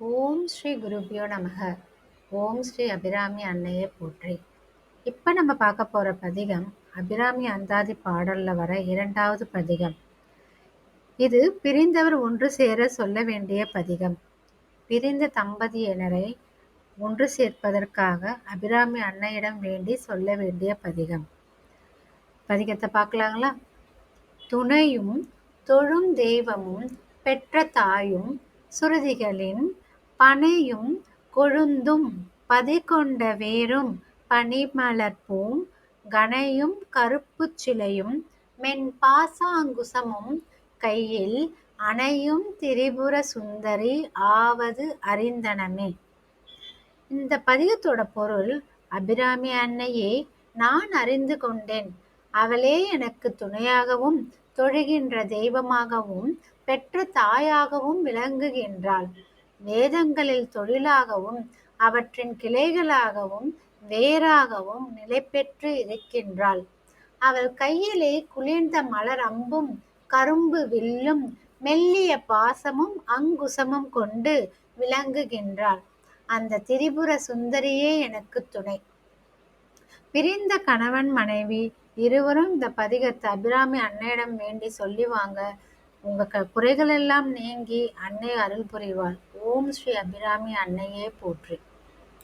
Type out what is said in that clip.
ஓம் ஸ்ரீ குருபியோ நமக. ஓம் ஸ்ரீ அபிராமி அன்னையே போற்றி. இப்போ நம்ம பார்க்க போகிற பதிகம் அபிராமி அந்தாதி பாடலில் வர இரண்டாவது பதிகம். இது பிரிந்தவர் ஒன்று சேர சொல்ல வேண்டிய பதிகம். பிரிந்த தம்பதியினரை ஒன்று சேர்ப்பதற்காக அபிராமி அன்னையிடம் வேண்டி சொல்ல வேண்டிய பதிகம். பதிகத்தை பார்க்கலாங்களா? துணையும் தொழும் தெய்வமும் பெற்ற தாயும் சுருதிகளின் பனையும் கொழுந்தும் பதிகொண்ட வேரும் பனிமலர்பூம் கனையும் கருப்புச் சிலையும் மென்பாசாங்குசமும் கையில் அணையும் திரிபுர சுந்தரி ஆவது அறிந்தனமே. இந்த பதிகத்தோட பொருள் அபிராமி அன்னையே நான் அறிந்து கொண்டேன். அவளே எனக்கு துணையாகவும் தொழுகின்ற தெய்வமாகவும் பெற்ற தாயாகவும் விளங்குகின்றாள். வேதங்களில் தொழிலாகவும் அவற்றின் கிளைகளாகவும் வேறாகவும் நிலை பெற்று இருக்கின்றாள். அவள் கையிலே குளிர்ந்த மலர் அம்பும் கரும்பு வில்லும் மெல்லிய பாசமும் அங்குசமும் கொண்டு விளங்குகின்றாள். அந்த திரிபுர சுந்தரியே எனக்கு துணை. பிரிந்த கணவன் மனைவி இருவரும் இந்த பதிகத்தை அபிராமி அன்னையிடம் வேண்டி சொல்லி வாங்க உங்க க குறைகள் எல்லாம் நீங்கி அன்னை அருள் புரிவாள். ஓம் ஸ்ரீ அபிராமி அன்னையே போற்றி.